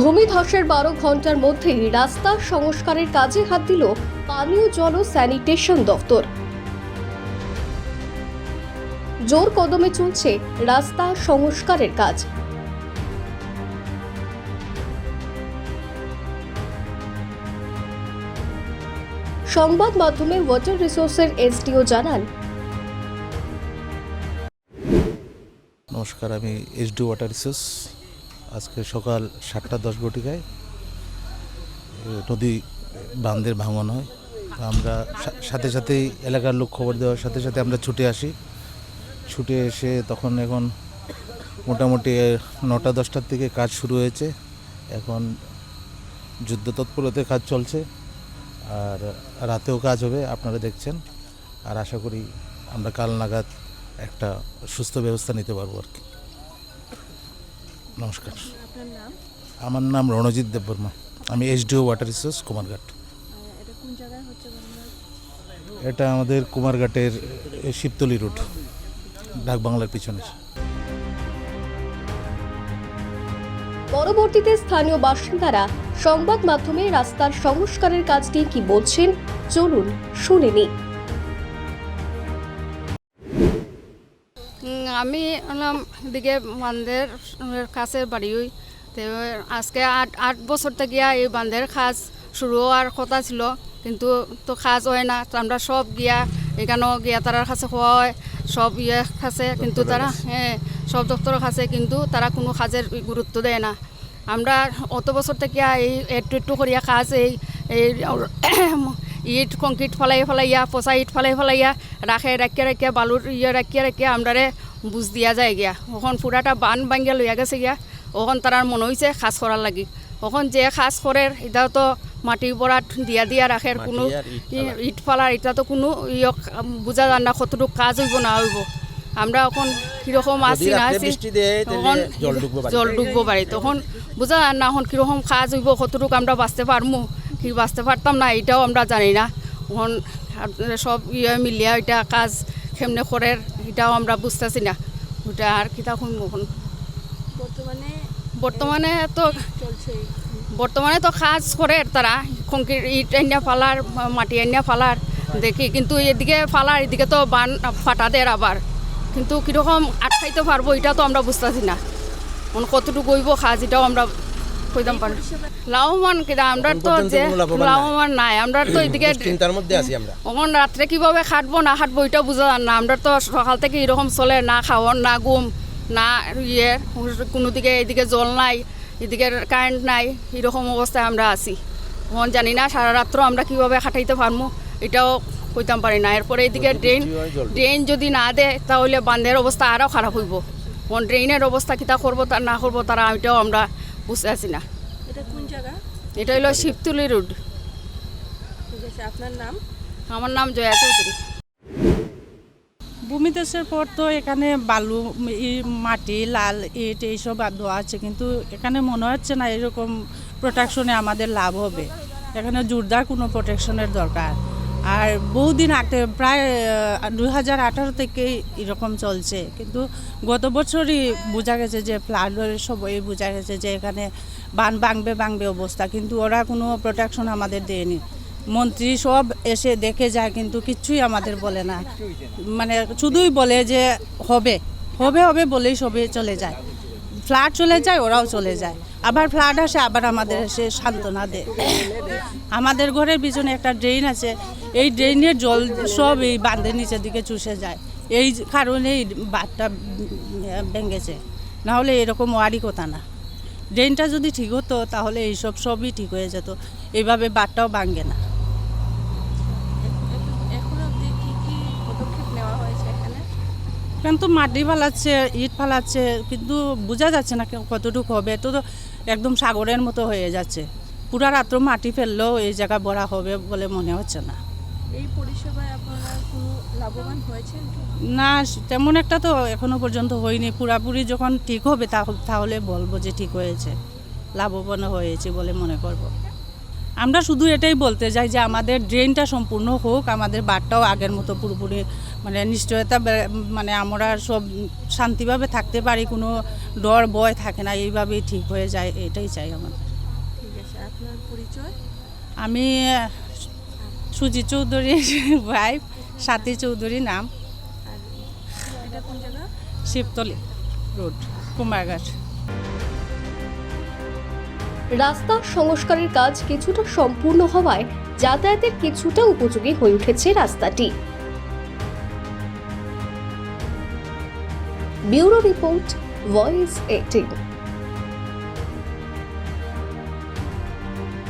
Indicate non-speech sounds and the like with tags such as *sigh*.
ভূমিধসের বারো ঘণ্টার মধ্যেই রাস্তা সংস্কারের কাজে হাত দিল পানীয় জল ও স্যানিটেশন দফতর। জোর কদমে চলছে রাস্তা সংস্কারের কাজ। সংবাদ মাধ্যমে ওয়াটার রিসোর্সের এসডিও জানান, নমস্কার, আমি এইচডি ওয়াটার রিসোর্স। আজকে সকাল সাতটা দশ ঘটিকায় নদী বাঁধের ভাঙন হয়। আমরা সাথে সাথেই এলাকার লোক খবর দেওয়ার সাথে সাথে আমরা ছুটে আসি। ছুটে এসে তখন এখন মোটামুটি নটা দশটার থেকে কাজ শুরু হয়েছে। এখন যুদ্ধ তৎপরতে কাজ চলছে। আর রাতেও কাজ হবে, আপনারা দেখছেন। আর আশা করি আমরা কাল নাগাদ একটা সুস্থ ব্যবস্থা নিতে পারব আর কি। নমস্কার। নাম? আমার নাম রণজিৎ দেববর্মা। আমি এইচডিও ওয়াটার রিসোর্স কুমারঘাট। এটা কোন জায়গায় হচ্ছে বলুন? এটা আমাদের কুমারঘাটের শিবতলি রোড ডাক বাংলার পিছনে। পরবর্তীতে স্থানীয় বাসিন্দারা সংবাদ মাধ্যমে রাস্তার সংস্কারের কাজটি কি বলছেন চলুন শুনে নিই। আমি হলাম এদিকে বান্ধের কাছে বাড়ি তো আজকে আট আট বছর থেকে এই বান্ধের কাজ শুরু হওয়ার কথা ছিল কিন্তু তো কাজ হয় না। তো আমরা সব গিয়া এখানেও গিয়া তারার কাছে হওয়া হয় সব ইয়ে কাছে কিন্তু তারা হ্যাঁ সব দপ্তরের কাছে কিন্তু তারা কোনো কাজের গুরুত্ব দেয় না। আমরা অত বছর থেকে এই একটু একটু করিয়া কাজ এই এই *coughs* ইট কংক্রিট ফলাই ফলাইয়া পচা ইট ফলাই ফলাইয়া রাখে রাখিয়া রাখিয়া বালুর ইয়ে রাখিয়া রাখিয়া আমরারে বুঝ দিয়া যায় গিয়া। ওখন পুরাটা বান ভাঙ্গিয়া লইয়া গেছে গিয়া। ওখন তারার মনে হয়েছে খাস করার লাগি। ওখন যে খাস করে এটাও তো মাটির পরাত দিয়া দিয়া রাখে কোনো ইট ফালার এটা তো কোনো ইয়ে বোঝা যান না কতটুকু কাজ হইব না হইব আমরা এখন কীরকম আছি না আছি তখন জল ঢুকবো বাড়ি তখন বোঝা যান না এখন কীরকম কাজ হইব কতটুকু আমরা বাঁচতে পারব কি বাঁচতে পারতাম না এটাও আমরা জানি না। এখন সব ইয়ে মিলিয়া এটা কাজ কেমনে করে এটাও আমরা বুঝতেছি না। ওটা আর কিতা শুনব এখন? বর্তমানে বর্তমানে তো চলছে। বর্তমানে তো কাজ করে তারা কংক্রিট ইট আনিয়া ফালার মাটি আনিয়া ফালার দেখি। কিন্তু এদিকে ফালার এদিকে তো বান ফাটা দেয় আবার। কিন্তু কীরকম আটকাইতে পারব এটা তো আমরা বুঝতেছি না। মানে কতটুকু গইব কাজ এটাও আমরা কইতাম পারি। লাভবান কিনা আমরা তো যে লাভবান নাই। আমরা তো এদিকে চিন্তার মধ্যে আছি আমরা। এখন রাত্রে কীভাবে খাটবো না খাটবো এটা বোঝা যান না। আমরা তো সকাল থেকে এরকম চলে না খাওয়ার না ঘুম না ইয়ে কোনো দিকে এদিকে জল নাই এদিকে কারেন্ট নাই এরকম অবস্থায় আমরা আছি। এখন জানি না সারা রাত্র আমরা কীভাবে খাটাইতে পারব এটাও কইতাম পারি না। এরপরে এদিকে ড্রেন। ড্রেন যদি না দেয় তাহলে বান্ধের অবস্থা আরও খারাপ হইব। ড্রেনের অবস্থা কিতা করব তা না করব তারা এটাও আমরা না। এটা কোন জায়গা? এটা হলো শিবতুলি রোড। ঠিক আছে আপনার নাম? আমার নাম জয়া চৌধুরী। ভূমিদেশের পর তো এখানে বালু ই- মাটি লাল ইট এইসব দেওয়া আছে কিন্তু এখানে মনে হচ্ছে না এরকম প্রোটেকশনে আমাদের লাভ হবে। এখানে জোরদার কোনো প্রোটেকশনের দরকার। আর বহুদিন আগে, প্রায় দুই হাজার আঠারো থেকে এরকম চলছে। কিন্তু গত বছরই বোঝা গেছে যে ফ্লাডের সবই বোঝা গেছে যে, এখানে বান বাংবে বাংবে অবস্থা। কিন্তু ওরা কোনো প্রোটেকশন আমাদের দেয়নি। মন্ত্রী সব এসে দেখে যায়, কিন্তু কিচ্ছুই আমাদের বলে না। মানে শুধুই বলে যে, হবে। হবে হবে বলেই সবে চলে যায়। ফ্লাড চলে যায়, ওরাও চলে যায়। আবার ফ্লাড আসে আবার আমাদের এসে সান্ত্বনা দেয়। আমাদের ঘরের পিছনে একটা ড্রেন আছে এই ড্রেনের জল সব এই বাঁধের নিচের দিকে চুষে যায়। এই কারণেই বাঁধটা ভেঙেছে। নাহলে এরকম ওয়ারই কথা না। ড্রেনটা যদি ঠিক হতো তাহলে এইসব সবই ঠিক হয়ে যেত। এইভাবে বাঁধটাও ভাঙ্গে না। কিন্তু মাটি ফালাচ্ছে ইট ফালাচ্ছে কিন্তু বোঝা যাচ্ছে না কতটুকু হবে। তো তো একদম সাগরের মতো হয়ে যাচ্ছে। পুরা রাত্র মাটি ফেললেও এই জায়গা ভরা হবে বলে মনে হচ্ছে না। এই পরিষেবায় আপনারা কোনো লাভবান হয়েছেন না তেমন একটা তো এখনও পর্যন্ত হয়নি। পুরাপুরি যখন ঠিক হবে তা- তাহলে বলব যে ঠিক হয়েছে লাভবান হয়েছে বলে মনে করব। আমরা শুধু এটাই বলতে চাই যে আমাদের ড্রেনটা সম্পূর্ণ হোক আমাদের বারটাও আগের মতো পুরোপুরি মানে নিশ্চয়তা মানে আমরা সব শান্তিভাবে থাকতে পারি কোনো ডর ভয় থাকে না এইভাবেই ঠিক হয়ে যায় এটাই চাই আমাদের। ঠিক আছে আপনার পরিচয়? আমি সুজি চৌধুরীর ভাই সাথী চৌধুরী নাম। শিবতলি রোড কুমারঘাট। রাস্তা সংস্কারের কাজ কিছুটা সম্পূর্ণ হওয়ায় যাতায়াতের কিছুটা উপযোগী হয়ে উঠেছে রাস্তাটি। Bureau report, voice eighteen.